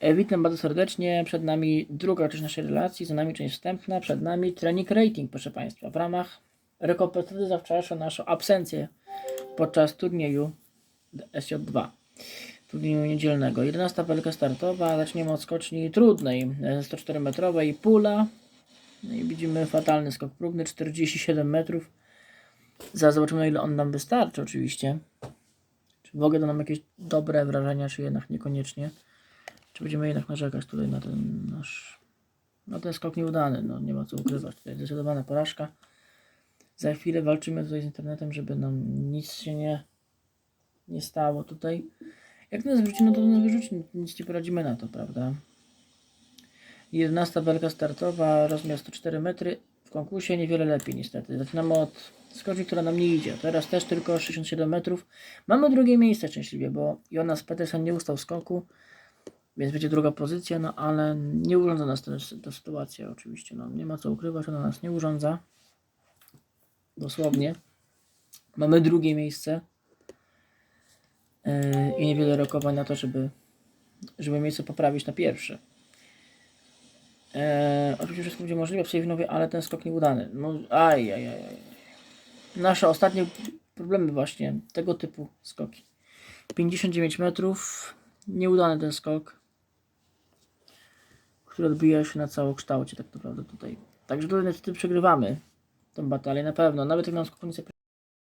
E, Witam bardzo serdecznie. Przed nami druga część naszej relacji, za nami część wstępna, przed nami trening rating, proszę Państwa, w ramach rekompensaty za wczorajszą naszą absencję podczas turnieju SJ2, turnieju niedzielnego. 11 pelka startowa, zaczniemy od skoczni trudnej, e, 104 metrowej, pula. No i widzimy fatalny skok próbny, 47 metrów. Zaraz zobaczymy, ile on nam wystarczy oczywiście. Czy w ogóle da nam jakieś dobre wrażenia, czy jednak niekoniecznie. Czy będziemy jednak narzekać tutaj na ten nasz. Na ten skok nieudany, no nie ma co ukrywać. Tutaj zdecydowana porażka. Za chwilę walczymy tutaj z internetem, żeby nam nic się nie, nie stało tutaj. Jak nas wyrzuci, no to nas wyrzuci, nic nie poradzimy na to, prawda? 11 belka startowa, rozmiar 104 metry. W konkursie niewiele lepiej niestety. Zaczynamy od skoczni, która nam nie idzie. Teraz też tylko 67 metrów. Mamy drugie miejsce szczęśliwie, bo Jonas Petersen nie ustał skoku. Więc będzie druga pozycja, no ale nie urządza nas ta, sytuacja oczywiście. No, nie ma co ukrywać, ona nas nie urządza. Dosłownie. Mamy drugie miejsce. Yy, I niewiele rokowań na to, żeby, żeby miejsce poprawić na pierwsze. Yy, oczywiście wszystko będzie możliwe w Sejwinowie, ale ten skok nieudany. No, aj, aj, aj, aj. Nasze ostatnie problemy właśnie tego typu skoki. 59 metrów. Nieudany ten skok który odbija się na całokształcie tak naprawdę tutaj. Także tutaj niestety przegrywamy tą batalię na pewno. Nawet jak nam nie